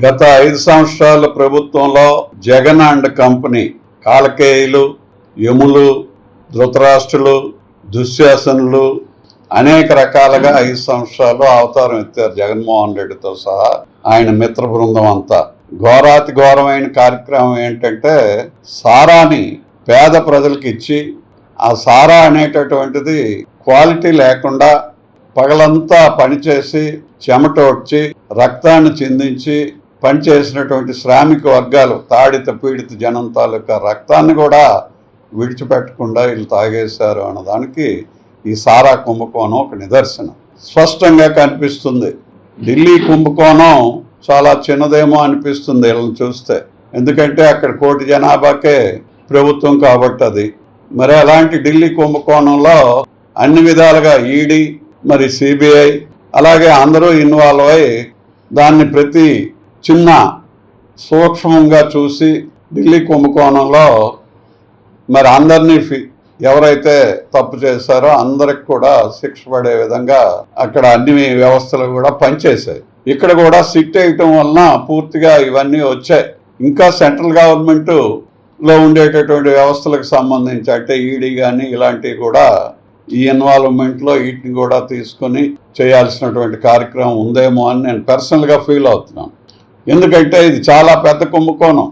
గత ఐదు సంవత్సరాల ప్రభుత్వంలో జగన్ అండ్ కంపెనీ కాలకేయులు యములు ధృతరాష్ట్రులు దుశ్శాసనులు అనేక రకాలుగా ఐదు సంవత్సరాలు అవతారం ఎత్తారు జగన్మోహన్ రెడ్డితో సహా ఆయన మిత్ర బృందం అంతా. ఘోరాతి ఘోరమైన కార్యక్రమం ఏంటంటే సారాని పేద ప్రజలకు ఇచ్చి ఆ సారా అనేటటువంటిది క్వాలిటీ లేకుండా పగలంతా పనిచేసి చెమట వచ్చి రక్తాన్ని చిందించి పనిచేసినటువంటి శ్రామిక వర్గాలు తాడిత పీడిత జనం తాలూకా రక్తాన్ని కూడా విడిచిపెట్టకుండా వీళ్ళు తాగేశారు అన్నదానికి ఈ సారా కుంభకోణం ఒక నిదర్శనం. స్పష్టంగా కనిపిస్తుంది. ఢిల్లీ కుంభకోణం చాలా చిన్నదేమో అనిపిస్తుంది వీళ్ళని చూస్తే. ఎందుకంటే అక్కడ కోటి జనాభాకే ప్రభుత్వం కాబట్టి అది. మరి అలాంటి ఢిల్లీ కుంభకోణంలో అన్ని విధాలుగా ఈడీ మరి సిబిఐ అలాగే అందరూ ఇన్వాల్వ్ అయి దాన్ని ప్రతి చిన్న సూక్ష్మంగా చూసి ఢిల్లీ కుంభకోణంలో మరి అందరినీ ఫి- ఎవరైతే తప్పు చేశారో అందరికి కూడా శిక్ష పడే విధంగా అక్కడ అన్ని వ్యవస్థలు కూడా పనిచేశాయి. ఇక్కడ కూడా సిట్ వేయటం వలన పూర్తిగా ఇవన్నీ వచ్చాయి. ఇంకా సెంట్రల్ గవర్నమెంట్లో ఉండేటటువంటి వ్యవస్థలకు సంబంధించి అంటే ఈడీ కానీ ఇలాంటివి కూడా ఈ ఇన్వాల్వ్మెంట్లో వీటిని కూడా తీసుకొని చేయాల్సినటువంటి కార్యక్రమం ఉందేమో అని నేను పర్సనల్గా ఫీల్ అవుతున్నాను. ఎందుకంటే ఇది చాలా పెద్ద కుంభకోణం.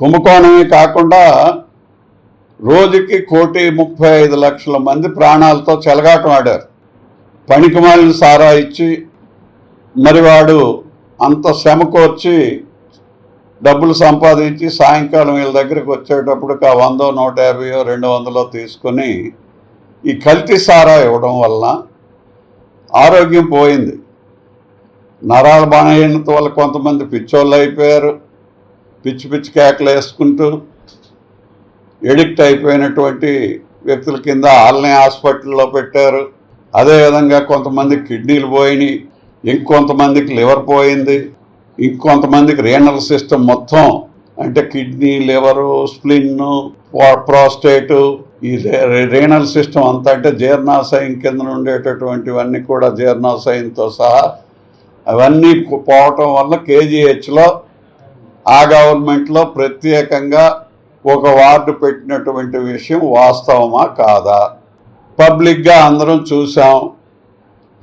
కుంభకోణమే కాకుండా రోజుకి కోటి ముప్పై ఐదు లక్షల మంది ప్రాణాలతో చెలగాటం ఆడారు. పనికిమాలిన సారా ఇచ్చి మరి వాడు అంత శ్రమకు డబ్బులు సంపాదించి సాయంకాలం వీళ్ళ దగ్గరికి వచ్చేటప్పుడు ఆ వందో నూట యాభైయో రెండు వందలో తీసుకొని ఈ కల్తీ సారా ఇవ్వడం వలన ఆరోగ్యం పోయింది. నరాల బలహీనత వల్ల కొంతమంది పిచ్చోళ్ళు అయిపోయారు. పిచ్చి పిచ్చి కేకలు వేసుకుంటూ ఎడిక్ట్ అయిపోయినటువంటి వ్యక్తుల కింద ఆల్ని హాస్పిటల్లో పెట్టారు. అదేవిధంగా కొంతమంది కిడ్నీలు పోయినాయి. ఇంకొంతమందికి లివర్ పోయింది. ఇంకొంతమందికి రీనల్ సిస్టమ్ మొత్తం అంటే కిడ్నీ లివరు స్ప్లిన్ ప్రోస్టేటు ఈ రీనల్ సిస్టమ్ అంతా అంటే జీర్ణాశయం కింద ఉండేటటువంటివన్నీ కూడా జీర్ణాశయంతో సహా అవన్నీ పోవటం వల్ల కేజీహెచ్లో ఆ గవర్నమెంట్లో ప్రత్యేకంగా ఒక వార్డు పెట్టినటువంటి విషయం వాస్తవమా కాదా? పబ్లిక్గా అందరం చూసాం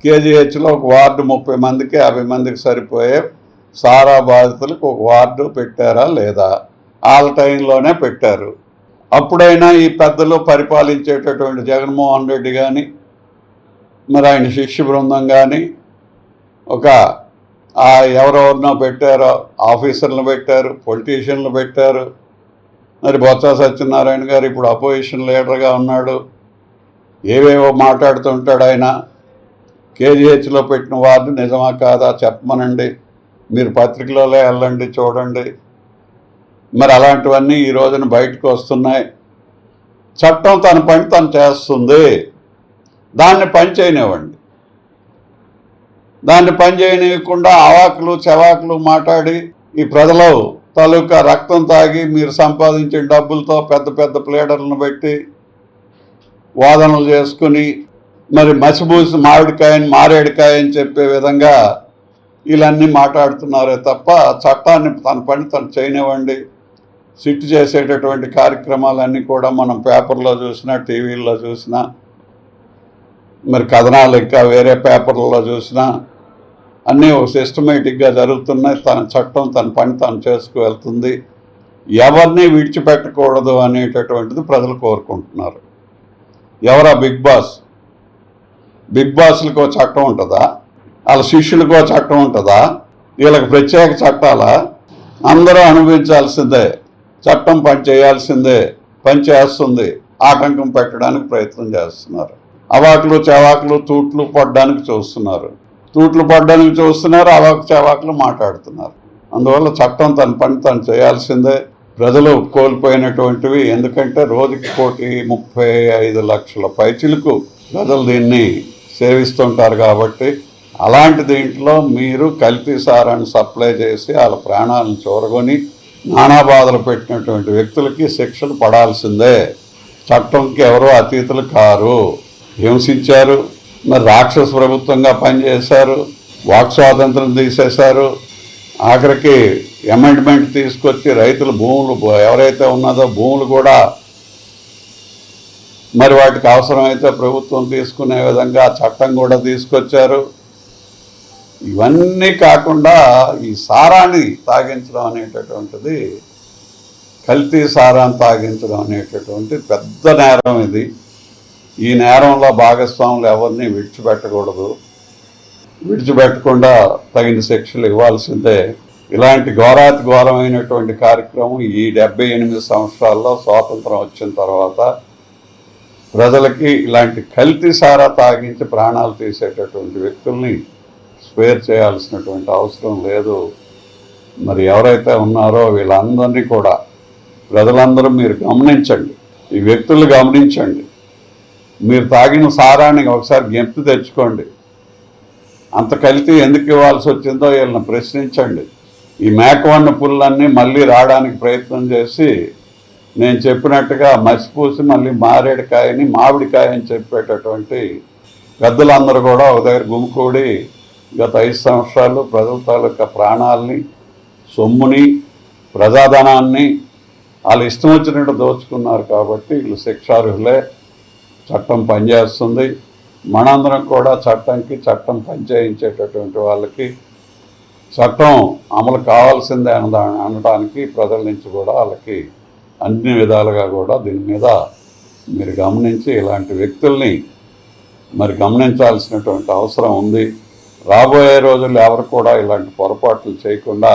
కేజీహెచ్లో ఒక వార్డు ముప్పై మందికి యాభై మందికి సరిపోయే సారా బాధితులకు ఒక వార్డు పెట్టారా లేదా? ఆల్ టైంలోనే పెట్టారు. అప్పుడైనా ఈ పెద్దలు పరిపాలించేటటువంటి జగన్మోహన్ రెడ్డి కానీ మరి ఆయన శిష్య బృందం కానీ ఒక ఎవరెవరినో పెట్టారో ఆఫీసర్లు పెట్టారు పొలిటీషియన్లు పెట్టారు. మరి బొత్స సత్యనారాయణ గారు ఇప్పుడు అపోజిషన్ లీడర్గా ఉన్నాడు. ఏవేవో మాట్లాడుతుంటాడు ఆయన. కేజీహెచ్లో పెట్టిన వార్డు నిజమా కాదా చెప్పమనండి. మీరు పత్రికలలో వెళ్ళండి చూడండి. మరి అలాంటివన్నీ ఈ రోజున బయటకు వస్తున్నాయి. చట్టం తన పని తను చేస్తుంది. దాన్ని పని చేయనివ్వండి. దాన్ని పని చేయనివ్వకుండా అవాకులు చవాకులు మాట్లాడి ఈ ప్రజలు తాలూకా రక్తం తాగి మీరు సంపాదించిన డబ్బులతో పెద్ద పెద్ద ప్లేడర్లను పెట్టి వాదనలు చేసుకుని మరి మసిబూసి మామిడికాయని మారేడికాయని చెప్పే విధంగా వీళ్ళన్నీ మాట్లాడుతున్నారే తప్ప చట్టాన్ని తన పని తను చేయనివ్వండి. సిట్ చేసేటటువంటి కార్యక్రమాలన్నీ కూడా మనం పేపర్లో చూసినా టీవీల్లో చూసినా మరి కథనాలు ఇంకా వేరే పేపర్లలో చూసినా అన్నీ ఒక సిస్టమేటిక్గా జరుగుతున్నాయి. తన చట్టం తన పని తను చేసుకు వెళ్తుంది ఎవరిని విడిచిపెట్టకూడదు అనేటటువంటిది ప్రజలు కోరుకుంటున్నారు. ఎవరా బిగ్ బాస్? బిగ్ బాస్లకు చట్టం ఉంటుందా? వాళ్ళ శిష్యులకు చట్టం ఉంటుందా? వీళ్ళకి ప్రత్యేక చట్టాలా? అందరూ అనుభవించాల్సిందే. చట్టం పని చేయాల్సిందే. పని చేస్తుంది. ఆటంకం పెట్టడానికి ప్రయత్నం చేస్తున్నారు. అవాకులు చవాకులు తూట్లు పడడానికి చూస్తున్నారు. తూట్లు పడ్డానికి చూస్తున్నారు అవాకు చవాకులు మాట్లాడుతున్నారు. అందువల్ల చట్టం తన పని తను చేయాల్సిందే. ప్రజలు కోల్పోయినటువంటివి ఎందుకంటే రోజుకి కోటి ముప్పై ఐదు లక్షల పైచిలకు ప్రజలు దీన్ని సేవిస్తుంటారు కాబట్టి అలాంటి దీంట్లో మీరు కల్తీ సారాన్ని సప్లై చేసి వాళ్ళ ప్రాణాలను చూరగొని నానా బాధలు పెట్టినటువంటి వ్యక్తులకి శిక్షలు పడాల్సిందే. చట్టంకి ఎవరో అతీతులు కారు. హింసించారు. మరి రాక్షస ప్రభుత్వంగా పనిచేశారు వాక్ స్వాతంత్రం తీసేశారు. ఆఖరికి అమెండ్మెంట్ తీసుకొచ్చి రైతుల భూములు ఎవరైతే ఉన్నదో భూములు కూడా మరి వాటికి అవసరమైతే ప్రభుత్వం తీసుకునే విధంగా చట్టం కూడా తీసుకొచ్చారు. ఇవన్నీ కాకుండా ఈ సారాన్ని తాగించడం అనేటటువంటిది కల్తీ సారాన్ని తాగించడం అనేటటువంటి పెద్ద నేరం ఇది. ఈ నేరంలో భాగస్వాములు ఎవరిని విడిచిపెట్టకూడదు. విడిచిపెట్టకుండా తగిన శిక్షలు ఇవ్వాల్సిందే. ఇలాంటి ఘోరాతి ఘోరమైనటువంటి కార్యక్రమం ఈ డెబ్బై ఎనిమిది సంవత్సరాల్లో స్వాతంత్రం వచ్చిన తర్వాత ప్రజలకి ఇలాంటి కల్తీ సారా తాగించి ప్రాణాలు తీసేటటువంటి వ్యక్తుల్ని స్పేర్ చేయాల్సినటువంటి అవసరం లేదు. మరి ఎవరైతే ఉన్నారో వీళ్ళందరినీ కూడా ప్రజలందరూ మీరు గమనించండి. ఈ వ్యక్తులు గమనించండి. మీరు తాగిన సారాన్ని ఒకసారి జ్ఞప్తి తెచ్చుకోండి. అంత కలితే ఎందుకు ఇవ్వాల్సి వచ్చిందో వీళ్ళని ప్రశ్నించండి. ఈ మేకవన్న పుల్లన్నీ మళ్ళీ రావడానికి ప్రయత్నం చేసి నేను చెప్పినట్టుగా మసిపూసి మళ్ళీ మారేడుకాయని మామిడికాయ అని చెప్పేటటువంటి పెద్దలందరూ కూడా ఒక దగ్గర గుమికూడి గత ఐదు సంవత్సరాలు ప్రజల తాలూకా ప్రాణాలని సొమ్ముని ప్రజాధనాన్ని వాళ్ళు ఇష్టం వచ్చినట్టు దోచుకున్నారు కాబట్టి వీళ్ళు శిక్షార్హులే. చట్టం పనిచేస్తుంది. మనందరం కూడా చట్టంకి చట్టం పనిచేయించేటటువంటి వాళ్ళకి చట్టం అమలు కావాల్సిందే అనదా అనడానికి ప్రజల నుంచి కూడా వాళ్ళకి అన్ని విధాలుగా కూడా దీని మీద మీరు గమనించి ఇలాంటి వ్యక్తుల్ని మరి గమనించాల్సినటువంటి అవసరం ఉంది. రాబోయే రోజుల్లో ఎవరు కూడా ఇలాంటి పొరపాట్లు చేయకుండా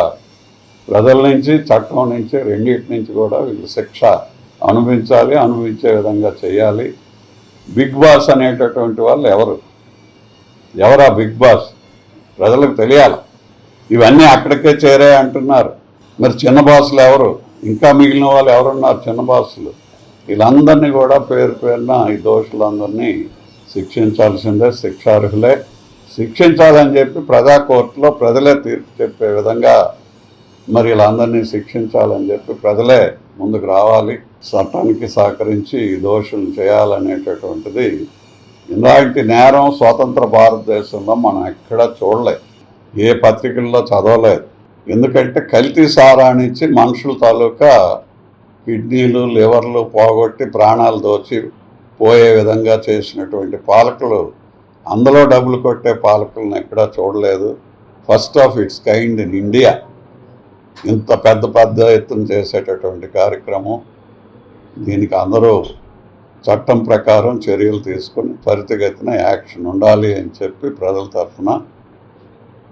ప్రజల నుంచి చట్టం నుంచి రెండింటి నుంచి కూడా వీళ్ళు శిక్ష అనుభవించాలి అనుభవించే విధంగా చేయాలి. బిగ్ బాస్ అనేటటువంటి వాళ్ళు ఎవరు? ఎవరా బిగ్ బాస్? ప్రజలకు తెలియాలి. ఇవన్నీ అక్కడికే చేరే అంటున్నారు. మరి చిన్న బాసులు ఎవరు? ఇంకా మిగిలిన వాళ్ళు ఎవరున్నారు చిన్న బాసులు? వీళ్ళందరినీ కూడా పేరు పేరున ఈ దోషులందరినీ శిక్షించాల్సిందే శిక్షార్హులే. శిక్షించాలని చెప్పి ప్రజా కోర్టులో ప్రజలే తీర్పు చెప్పే విధంగా మరి వీళ్ళందరినీ శిక్షించాలని చెప్పి ప్రజలే ముందుకు రావాలి. చట్టానికి సహకరించి ఈ దోషులు చేయాలనేటటువంటిది ఇలాంటి నేరం స్వతంత్ర భారతదేశంలో మనం ఎక్కడా చూడలేదు. ఏ పత్రికల్లో చదవలేదు. ఎందుకంటే కల్తీ సారానిచ్చి మనుషుల తాలూకా కిడ్నీలు లివర్లు పోగొట్టి ప్రాణాలు దోచి పోయే విధంగా చేసినటువంటి పాలకులు అందులో డబ్బులు కొట్టే పాలకులను ఎక్కడా చూడలేదు. First of its kind in India. ఇంత పెద్ద పెద్ద ఎత్తున చేసేటటువంటి కార్యక్రమం దీనికి అందరూ చట్టం ప్రకారం చర్యలు తీసుకుని త్వరితగతిన యాక్షన్ ఉండాలి అని చెప్పి ప్రజల తరఫున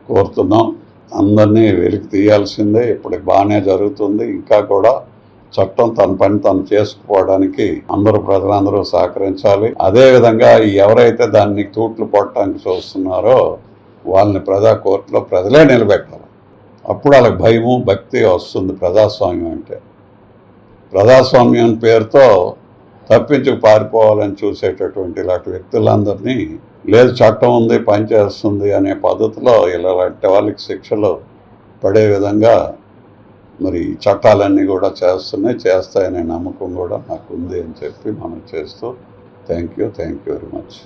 కోరుతున్నాం. అందరినీ వెలికి తీయాల్సిందే. ఇప్పటికి బాగానే జరుగుతుంది. ఇంకా కూడా చట్టం తన పని తను చేసుకుపోవడానికి అందరూ ప్రజలందరూ సహకరించాలి. అదే విధంగా ఎవరైతే దాన్ని తూట్లు పట్టడానికి చూస్తున్నారో వాళ్ళని ప్రజా కోర్టులో ప్రజలే నిలబెట్టాలి. అప్పుడు వాళ్ళకి భయము భక్తి వస్తుంది ప్రజాస్వామ్యం అంటే. ప్రజాస్వామ్యం పేరుతో తప్పించుకు పారిపోవాలని చూసేటటువంటి ఇలాంటి వ్యక్తులందరినీ లేదు చట్టం ఉంది పనిచేస్తుంది అనే పద్ధతిలో ఇలాంటి వాళ్ళకి శిక్షలు పడే విధంగా మరి చట్టాలన్నీ కూడా చేస్తున్నాయి చేస్తాయనే నమ్మకం కూడా నాకు ఉంది అని చెప్పి మనం చేస్తూ thank you thank you very much.